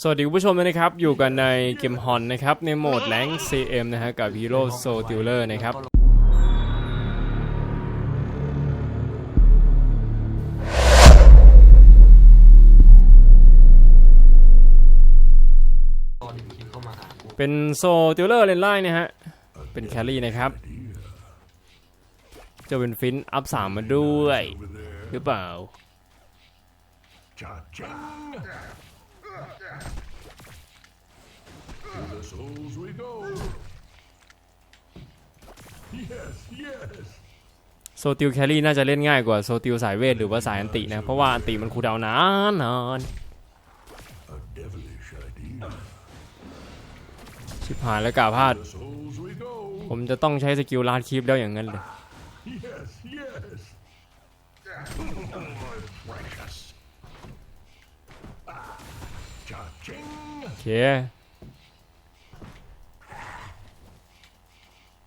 สวัสดีคุณผู้ชมด้วยนะครับ อยู่กันในเกมฮอนนะครับ ในโหมดแรง CM นะฮะกับฮีโร่โซติลเลอร์นะครับ ตอนคิดเข้ามาหากูเป็นโซติลเลอร์เลนไลน์นะฮะ เป็นแครี่นะครับ จะเป็นฟินอัพสามมาด้วย หรือเปล่า Cha-cha. To the souls we go. Yes, yes. โซติลแครี่น่าจะเล่นง่ายกว่าโซติลสายเวทหรือว่าสายอันตินะ เพราะว่าอันติมันคูลดาวน์นานนาน A devilish idea. ชิบหายแล้วกาพลาด The souls we go. ผมจะต้องใช้สกิลลาดคลิปแล้วอย่างนั้นเลย Yes, yes. โอเค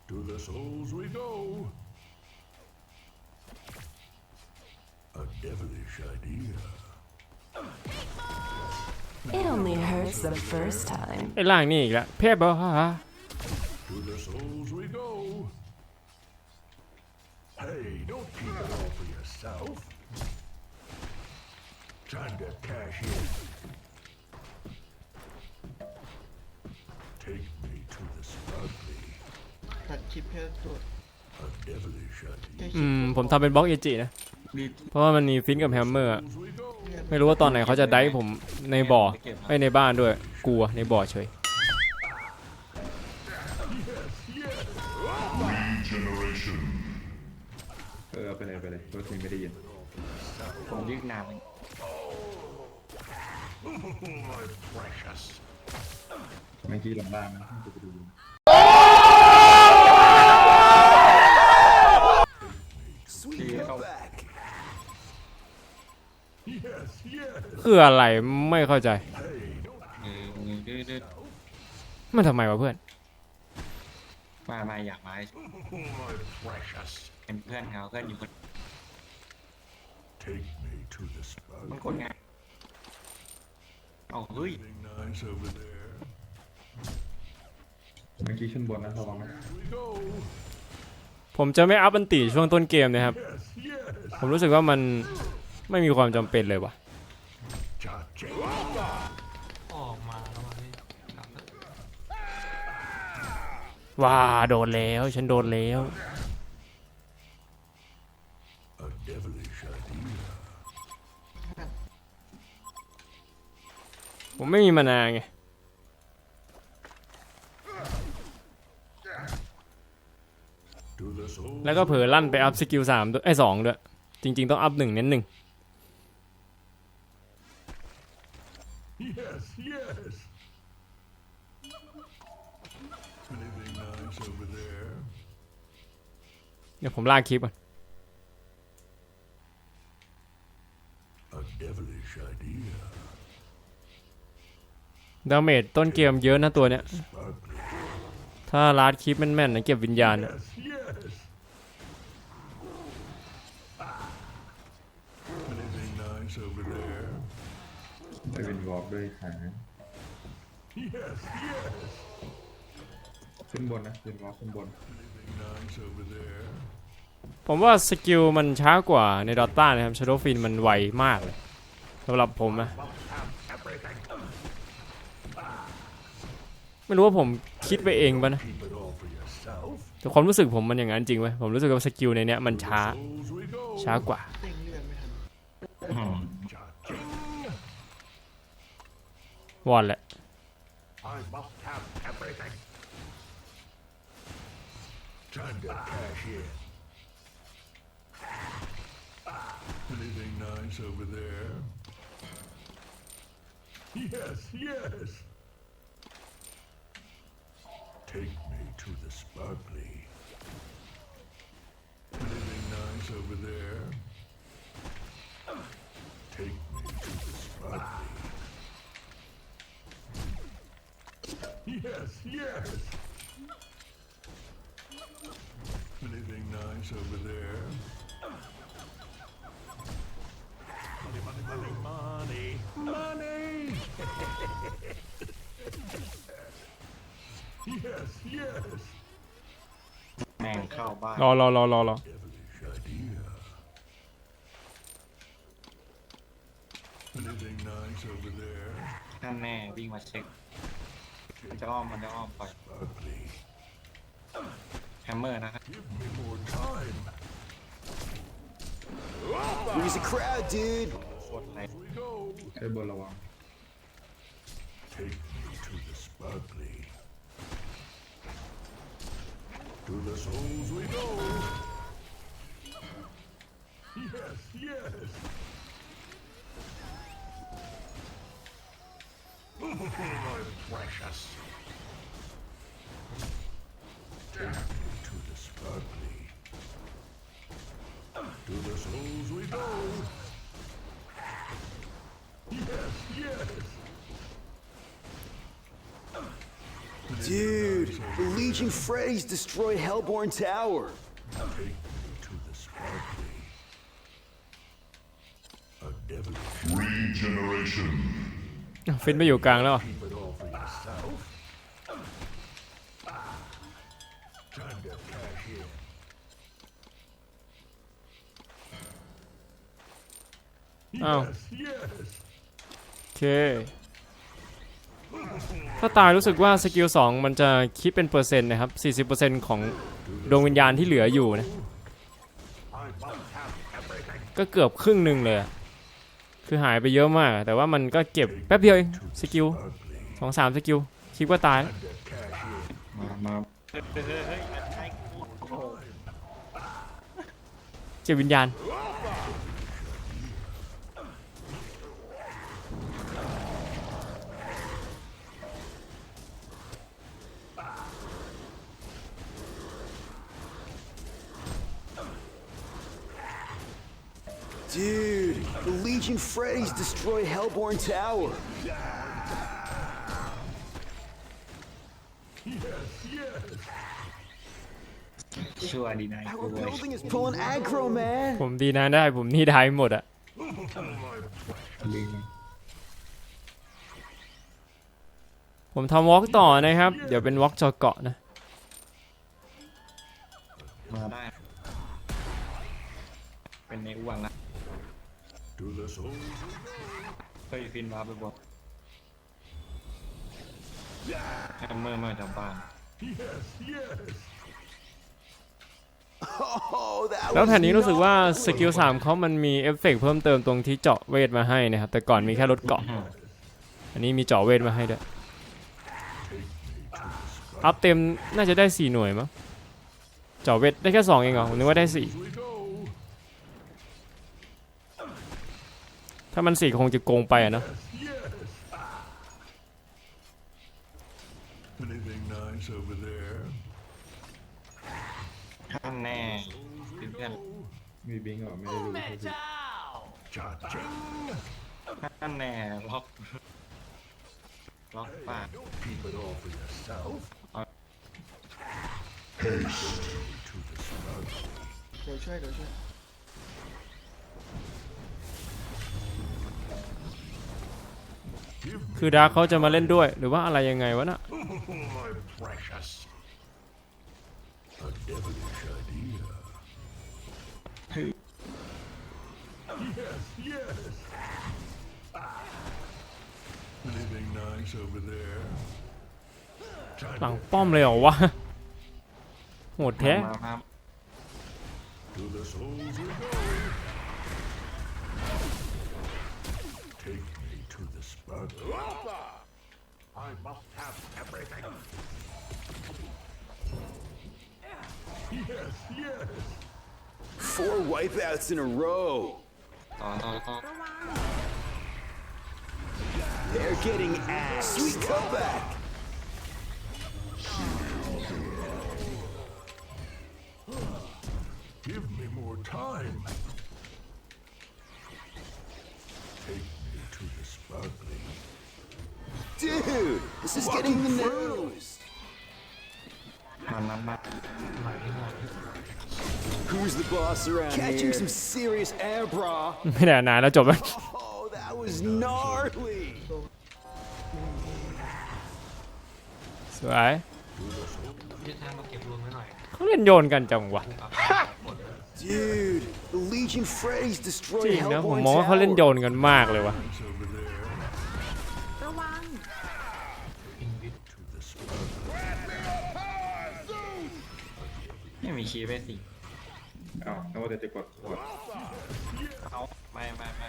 To the souls we go. A devilish idea. It only hurts the first time. ไอ้ล่างนี่อีกแล้วเพบเหรอฮะ To the souls we go. Hey, don't keep it all for yourself. Time to cash in. ตัดคลิปแค่ตัว a devilish แค่ idea. คอืลิปมผมทำเป็นบล็อกเอจินะรีดเพราะว่ามันมีฟินกับแฮมเมอร์อะ Souls we go. ไม่รู้ว่าตอนไหนเขาจะได้ผมในบ่อไม่ในบ้านด้วย กลัวในบ่อเฉย เออเอาไปเลยเอาไปเลยรถนี้ไม่ได้ยินผมยืดนานเลย My precious. เมื่อกี้ลงล่างนะจะไปดู ที่เข้า Yes, yes. คืออะไรไม่เข้าใจ Hey, don't เออมือดื้อดื้อมันทำไมวะเพื่อน มามาอยากมา my precious. เป็นเพื่อนเขาเพื่อนอยู่คน Take me to the มัน sparkly. กดง่ายเอาเฮ้ย Anything nice over there? เมื่อกี้ขึ้นบนนะระวังนะ We go. ผมจะไม่อัพอันติช่วงต้นเกมนะครับ Yes, yes. ผมรู้สึกว่ามันไม่มีความจำเป็นเลยว่ะ Cha-ching. ออกมาแล้วมานี่กลับเถอะว้าโดนแล้วฉันโดนแล้ว A devilish idea. ผมไม่มีมานาไงแล้วก็เผลอลั่นไปอัพสกิลสามด้วยไอ้สองด้วย จริง ๆ ต้องอัพหนึ่งเน้นหนึ่ง Yes, yes. Anything nice over there? เดี๋ยวผมลากคลิปอะ A devilish idea. ดาเมจต้นเกมเยอะนะตัวเนี้ย Sparkly. ถ้าลาดคลิปแม่นๆนะเก็บวิญญาณอะ Yes, yes. ได้เป็นวอล์กด้วยหาขึ้นบนนะเป็นวอล์กขึ้นบน ผมว่าสกิลมันช้ากว่าในดอตต้านะครับชาร์โดฟินมันไวมากเลยสำหรับผมนะ ไม่รู้ว่าผมคิดไปเองปะนะแต่ความรู้สึกผมมันอย่างนั้นจริงไหมผมรู้สึกว่าสกิลในเนี้ยมันช้าช้ากว่า วอนแหละ I must have everything. Time to cash in. Anything nice over there? Yes, yes. Take me to the sparkly. Anything nice over there? Yes, yes! Anything nice over there? Money, money, money, money! Money! yes, yes! แม่งเข้าบ้าน รอรอรอรอรอ If Take me to the sparkly. To the souls we go. Yes, yes. Oh, precious. Take me to the sparkly. To the souls we go. Yes, yes. Dude, the Legion Freddy's destroyed Hellborn Tower. Take me to the sparkly. A devilish Regeneration. ฟินไปอยู่กลางแล้วเหรอ keep it all for yourself. Time to cash in. Oh. Yes, yes. โอเค ถ้าตายรู้สึกว่าสกิล2มันจะคิดเป็นเปอร์เซ็นต์นะครับ 40%ของดวงวิญญาณที่เหลืออยู่นะ ก็เกือบครึ่งหนึ่งเลย คือหายไปเยอะมาก แต่ว่ามันก็เก็บแป๊บเดียวเองสกิลสองสามสกิลคิดว่าตายแล้วมาเจ็บวิญญาณ Dude, the Legion Freddy's destroyed Hellborn Tower. Yes, yes. ชั่วดีนาย Our กูเว้ย building is pulling aggro, man. ผมดีนะได้ผมนี่ได้หมดอะลิงผมทำวอล์กต่อนะครับ เดี๋ยวเป็นวอล์กจอเกาะนะ เฮ้ยฟินมาไปบอกแฮมเมอร์มาจากบ้าน Yes, yes. Oh, that แล้ว was แผ่นนี้รู้สึกว่าส gnarly. กิล3เขามันมีเอฟเฟกต์เพิ่มเติมตรงที่เจาะเวทมาให้นะครับ แต่ก่อนมีแค่ลดเกาะ อันนี้มีเจาะเวทมาให้ด้วย อัพเต็มน่าจะได้ 4 หน่วยมั้งเจาะเวทได้แค่ 2 เองเหรอผมนึกว่าได้ We go. 4 ถ้ามัน4คงจะโกงไปอะเนาะ Yes. Anything nice over there? ท่านแน่เพื่อนมีบิงเหรอไม่ได้ดูเขาสิ Cha-ching. ท่านแน่ล็อกล็อกปาก Don't keep it all for yourself. Haste. To the Spugly. คือดาร์คเขาจะมาเล่นด้วย หรือว่าอะไรยังไงวะน่ะ My precious. A devilish idea. Yes, yes. Anything nice over there? หลังป้อมเลยเหรอวะโหดแท้มาครับ to the spark. I must have everything. Yes, yes. Four wipeouts in a row. They're getting ass. Sweet comeback. Give me more time. Dude, this is getting the news. มันนั้นมา Who's the boss around Catching some serious air, brah. ไม่ได้นานแล้วจบแล้ว Oh, that was gnarly. สวยยึดทางมาเก็บรวมไว้หน่อยเขาเล่นโยนกันจังวะกูกลับบ้านหมดเลย Dude, the Legion Freddy's จริ destroyed งนะผม Hellbourne มองว่าเขาเล่นโย Tower. นกันมากเลยวะอิ คีย์ไปสิอ้าวนึกว่าจะจะกดกดเอาไม่ไม่ไม่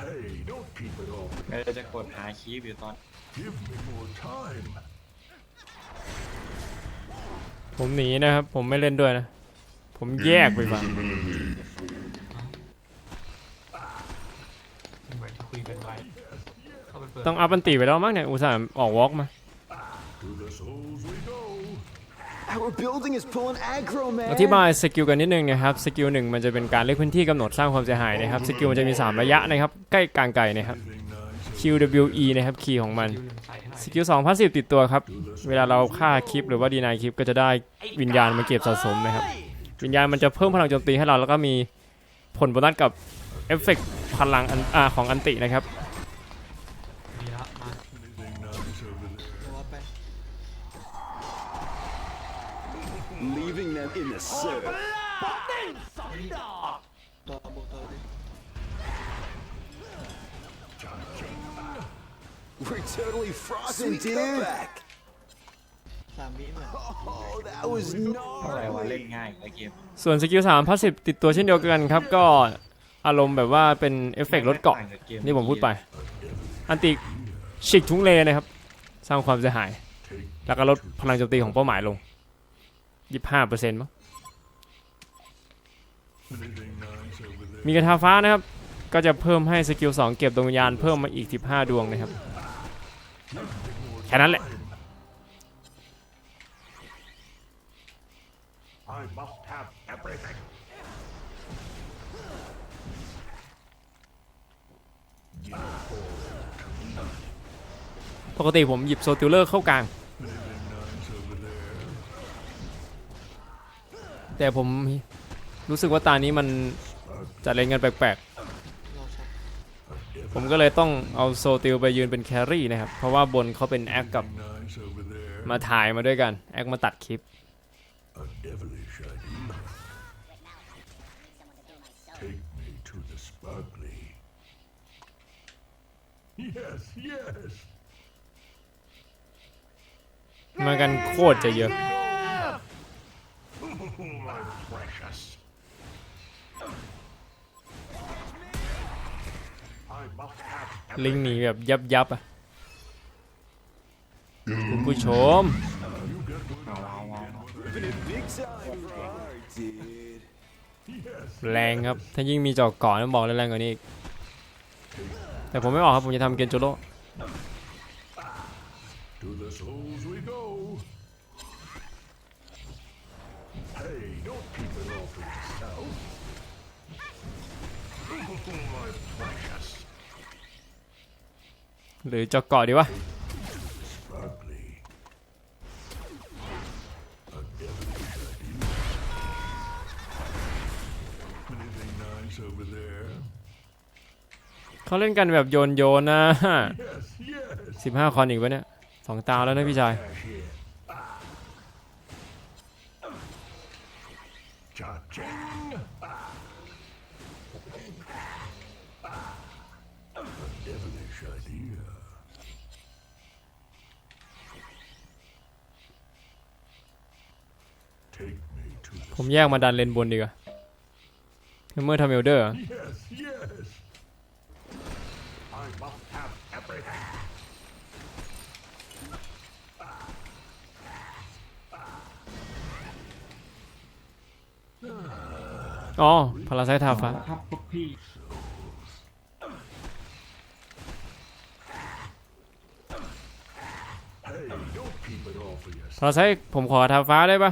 Hey, don't keep it off. ไม่ได้จะกดหาคีย์อยู่ตอน Give me more time. ผมหนีนะครับ ผมไม่เล่นด้วยนะ ผมแยกไปฟังเหมือนที่คุยกันไว้เข้าไปเปิด ต้องอัพอันตีไปแล้วมั้งเนี่ย อุตส่าห์ออกวอล์กมา To the souls we go. Our building is pulling aggro, man. อธิบายสกิลกันนิดนึงนะครับ สกิลหนึ่งมันจะเป็นการเลือกพื้นที่กำหนดสร้างความเสียหายนะครับ สกิลมันจะมี 3 ระยะนะครับ ใกล้กลางไกลนะครับ QWE นะครับ คีย์ของมันคิวหนึ่งใส่ให้หน่อยสกิล2พาสซีฟติดตัวครับ เวลาเราฆ่าคลิปหรือว่าดีนายคลิปก็จะได้วิญญาณมาเก็บสะสมนะครับ วิญญาณมันจะเพิ่มพลังโจมตีให้เราแล้วก็มีผลโบนัสกับเอฟเฟกต์พลังอันอาของอันตินะครับ Leaving them in the surf. We're totally frozen, dude. Oh, that was เท่าไหร่วะ gnarly. เล่นง่ายไอเกมส่วนสกิล3พาสซีฟติดตัวเช่นเดียวกันครับ ก็อารมณ์แบบว่าเป็นเอฟเฟกต์ลดเกาะ นี่ผมพูดไป อันติฉีกทุงเลนะครับ สร้างความเสียหาย แล้วก็ลดพลังโจมตีของเป้าหมายลง 25%มั้ง Anything nice over there? มีกระทาฟ้านะครับ ก็จะเพิ่มให้สกิล2เก็บดวงวิญญาณเพิ่มมาอีก15ดวงนะครับ แค่นั้นแหละ I must have everything. ปกติผมหยิบโซติลเลอร์เข้ากลาง แต่ผมรู้สึกว่าตานี้มันจัดเล่นกันแปลกๆ ผมก็เลยต้องเอาโซติลไปยืนเป็นแครี่นะครับ เพราะว่าบนเขาเป็นแอคกับ Nice over there. มาถ่ายมาด้วยกัน แอคมาตัดคลิป A devilish idea. Take me to the sparkly. Yes, yes. มากันโคตรจะเยอะ My precious. I must have ลิงหนีแบบยับยับอะคุณผู้ชม แรงครับ ถ้ายิ่งมีจอกก่อนต้องบอกแรงกว่านี้อีก แต่ผมไม่ออกครับ ผมจะทำเกนโจโร่ To the souls we go. Hey, don't keep it all for yourself. My precious. หรือจอกเกาะดีวะ Sparkly. A devilish idea. Anything nice over there? เขาเล่นกันแบบโยนโยนๆนะ Yes, yes. สิบห้าคอนอีกวะเนี่ยสองตาแล้วนะพี่ชาย Cash in. Cha-ching. A devilish idea. Take me to the ผมแยกมาดันเลนบนดีกว่าเมื่อทำเอลเดอร์ Yes, yes. I must have everything. อ๋อพาราไซทาฟ้า ครับพวกพี่ Hey, don't keep it all for yourself. พาราไซผมขอทาฟ้าได้ปะ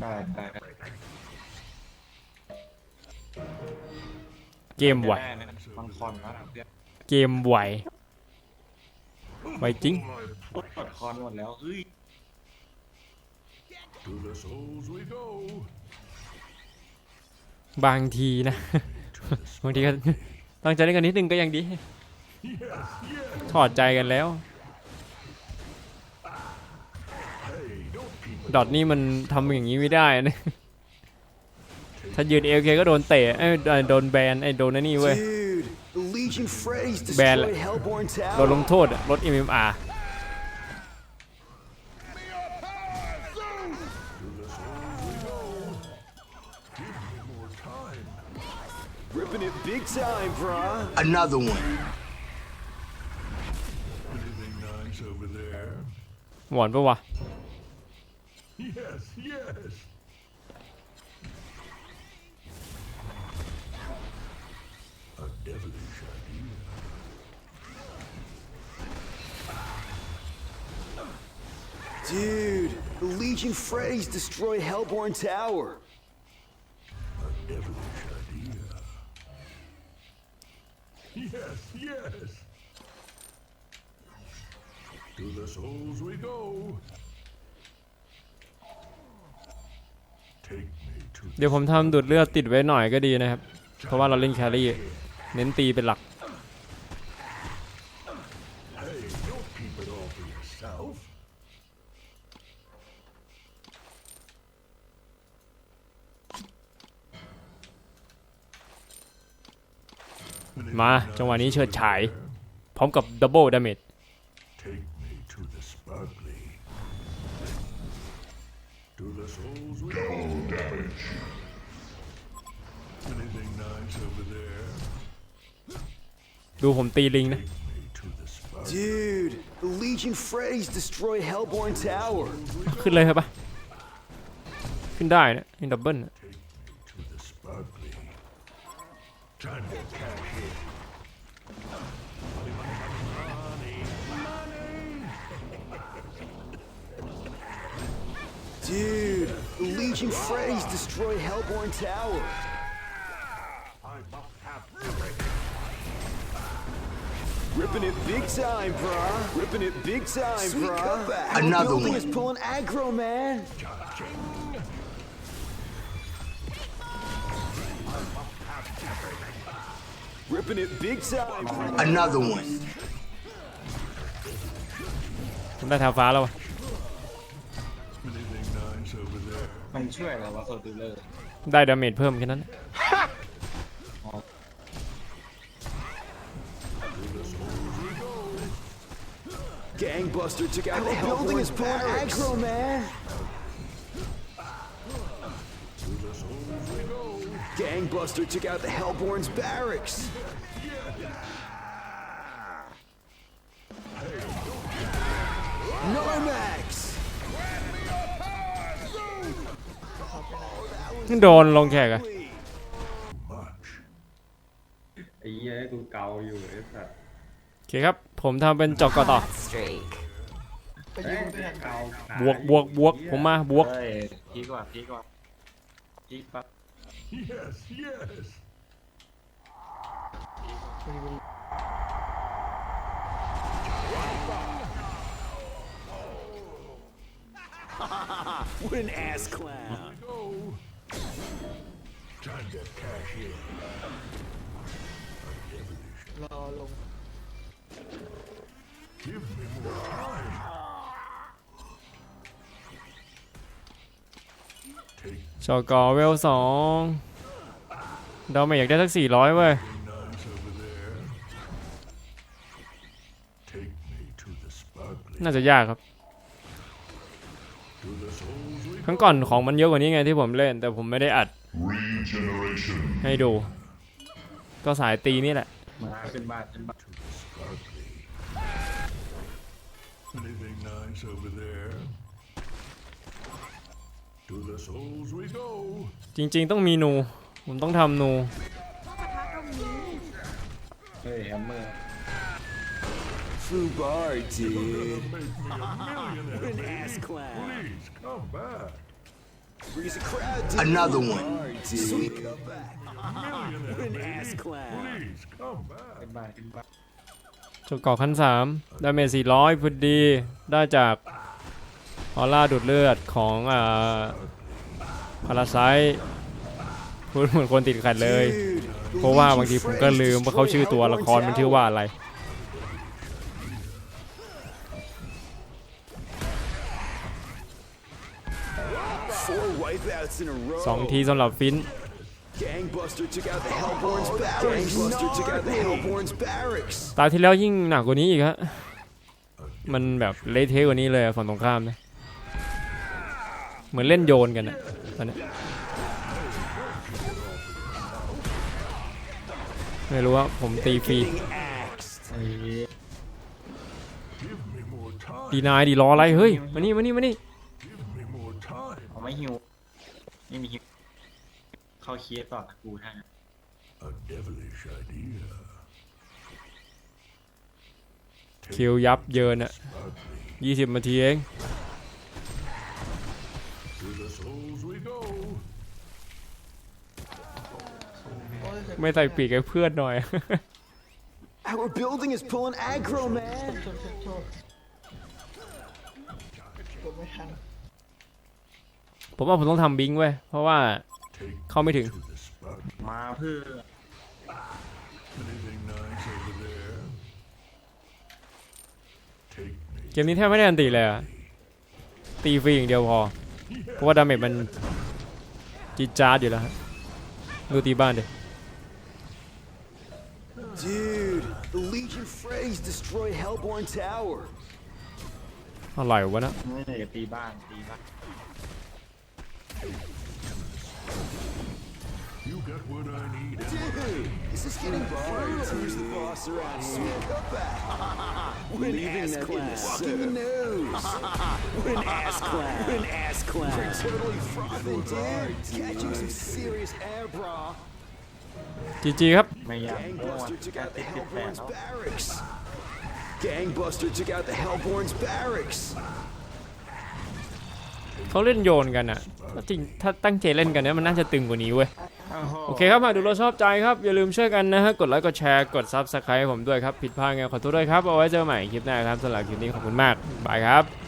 ได้ได้เกมไหวมันคอนนะเพื่อนเกมไหวไหวจริง My กดคอนหมดแล้วเฮ้ย To the souls we go. บางทีนะ บางทีก็ตั้งใจเล่นกันนิดนึงก็ยังดี ถอดใจกันแล้ว ดอทนี่มันทำอย่างนี้ไม่ได้นะ ถ้ายืนเอลเคก็โดนเตะเอ้ยโดนแบนไอ้โดนไอ้นี่เว้ย Dude, the Legion Freddy's Ban destroyed Hellborn โดนล Tower. งโทษอะลด MMR Ripping it big time, brah. Another one. Anything nice over there? หวานปะวะ Yes. A devilish idea. Dude, the Legion Freddy's destroyed Hellborn Tower. A devilish idea. Yes, yes. To the souls we go. เดี๋ยวผมทำดูดเลือดติดไว้หน่อยก็ดีนะครับ เพราะว่าเราเล่นแครี่เน้นตีเป็นหลัก มาจังหวะนี้เฉิดฉาย พร้อมกับดับเบิลดาเมจ ดูผมตีลิงนะ Me to the sparkly. Dude, the Legion Freddy's destroyed Hellborn Tower. ขึ้นเลยครับปะขึ้นได้นะนี่ดับเบิลนะ Take me to the sparkly. Time to cash in. Dude, the Legion Freddy's destroyed Hellborn Tower. Ripping it big time, brah. Ripping it big time, brah. Another Building one. is pulling aggro, man. Ripping it big time, brah. Another one. ผมได้ทาฟ้าแล้ววะ Anything nice over there? มันช่วยอะไรวะโซดูเลอร์ ได้ดาเมจเพิ่มแค่นั้น Gangbuster took out the building is pulling aggro, man. Gangbuster took out the Hellborn's barracks. Narmax! โดนลงแขกอะ Much. ไอ้เหี้ยให้กูเกาอยู่ไอ้สัตว์ โอเคครับ ผมทำเป็นจอกกอต่อ Hot streak. แม่งเกาขาบวกบวกบวกผมมาบวก เฮ้ยพีกว่าพีกว่าพีกปั๊บ Yes, yes. What an ass clown. Go. Time to cash in. รอลง Give me more time. Take จอกอเวลสองดาเมจอยากได้สักสี่ร้อยเว้ย nice over there. Take me to the sparkly. น่าจะยากครับ To the souls we ครั้งก่อนของมันเยอะกว่านี้ไงที่ผมเล่น แต่ผมไม่ได้อัด Regeneration. ให้ดู ก็สายตีนี่แหละ มาขึ้นบานขึ้นบาน To the Anything nice over there? To the souls we go. จริงๆ ต้องมีนู ผมต้องทำนู เฮ้ยแฮมเมอร์ Fubar, dude. Make me a millionaire. What an ass clown. Please come back. Brings a crowd, dude. Another one. Fubar, dude. Sweet comeback. What an ass clown. Please come back. ขึ้นบ้านขึ้นบ้าน จดเกาะขั้นสามดาเมจสี่ร้อยพอดีได้จากออร่าดูดเลือดของอ่าพาราไซพูดเหมือนคนติดขัดเลย เพราะว่าบางทีผมก็ลืมว่าเขาชื่อตัวละครมันชื่อว่าอะไรสองทีสำหรับฟิน Gangbuster took out the Hellborn's barracks. Gangbuster took out the Hellborn's barracks. ตาที่แล้วยิ่งหนักกว่านี้อีกฮะ มันแบบเละเทะกว่านี้เลยอะฝั่งตรงข้ามนะ เหมือนเล่นโยนกันอะตอนเนี้ยไม่รู้ว่าผมตีฟรี Getting axed. Give me more time. ดีนายดีรออะไร เฮ้ย มานี่มานี่มานี่ Give me more time. เอาไม่ฮิวไม่มีฮิว เข้าเคียต่อกูท่า A devilish idea. คิวยับเยินอะยี่สิบนาทีเอง To the souls we go. ไม่ใส่ปีกให้เพื่อนหน่อย Our building is pulling aggro, man. ผมว่าผมต้องทำบิงค์เว้ยเพราะว่า Take เข้าไม่ถึง มาเพื่อ เกมนี้แทบไม่ได้อันตีเลยอะตีฟรีอย่างเดียวพอ เพราะว่าดาเมจมันจีดจาร์ดอยู่แล้วฮะดูตีบ้านดิ Dude, the Legion Freys destroyed Hellborn Tower. อะไรวะนะ ไม่ได้จะตีบ้านตีบ้าน this is getting brutal. Who's the boss around here? Sweet up What an ass clown. Walking the nose. what an ass clown. What an ass clown. You're totally frothing, dude. Catching some serious air, bra. จีจีครับ ไม่อยากโง่ Gangbuster took จะ out ติ the ดติดแปด Hellborn's แล้ว barracks. Gangbuster took out the Hellborn's barracks. เขาเล่นโยนกันอะถ้าจริงถ้าตั้งใจเล่นกันเนี่ยมันน่าจะตึงกว่านี้เว้ย โอเคครับมาดูเราชอบใจครับอย่าลืมช่วยกันนะฮะกดไลค์กดแชร์กดซับสไครต์ผมด้วยครับผิดพลาดไงขอโทษด้วยครับเอาไว้เจอใหม่คลิปหน้าครับสำหรับคลิปนี้ขอบคุณมากบายครับ